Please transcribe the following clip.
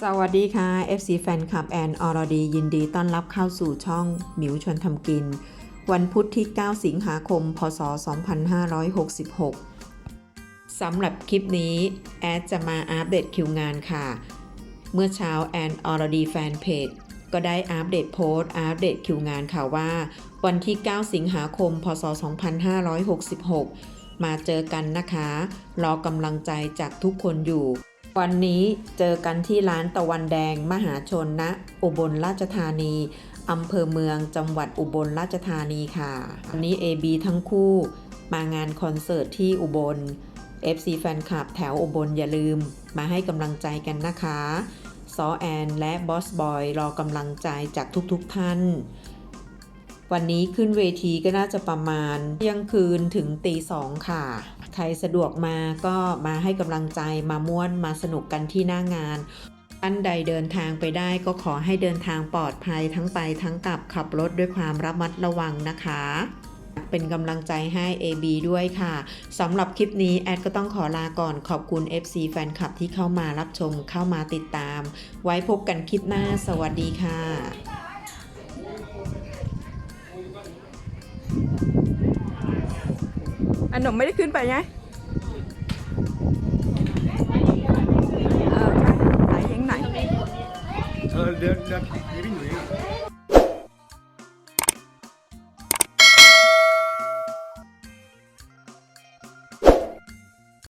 สวัสดีค่ะ FC แฟนคลับแอนอรดียินดีต้อนรับเข้าสู่ช่องหมิวชวนทำกิน วันพุธที่ 9 สิงหาคม พศ 2566 สำหรับคลิปนี้ แอดจะมาอัปเดตคิวงานค่ะ เมื่อเช้าแอนอรดีแฟนเพจก็ได้อัปเดตโพสต์อัปเดตคิวงานค่ะว่า วันที่ 9 สิงหาคม พศ 2566 มาเจอกันนะคะ รอกำลังใจจากทุกคนอยู่ วันนี้เจอกันที่ร้านตะวันแดงมหาชนณอุบลราชธานีอำเภอเมืองจังหวัดอุบลราชธานีค่ะ วันนี้ AB ทั้งคู่มางานคอนเสิร์ตที่อุบล FC แฟนคลับแถวอุบลอย่าลืม มาให้กำลังใจกันนะคะซอแอนและบอสบอยรอกำลังใจจากทุกๆทท่าน วันนี้ขึ้นเวทีก็น่าจะประมาณเที่ยงคืนถึงตีสองค่ะ ครสะดวกมาก็มาให้กำลังใจมาม่วนมาสนุกกันที่หน้างานท่านใดเดินทางไปได้ก็ขอให้เดินทางปลอดภัยทั้งไปทั้งกลับขับรถด้วยความระมัดระวังนะคะ เป็นกำลังใจให้ AB ด้วยค่ะสำหรับคลิปนี้แอดก็ต้องขอลาก่อนขอบคุณ FC แฟนคลับที่เข้ามารับชมเข้ามาติดตาม ไว้พบกันคลิปหน้าสวัสดีค่ะอันหนมไม่ได้ขึ้นไปไง เดือนเดือนไม่วิ่งอยู่นี่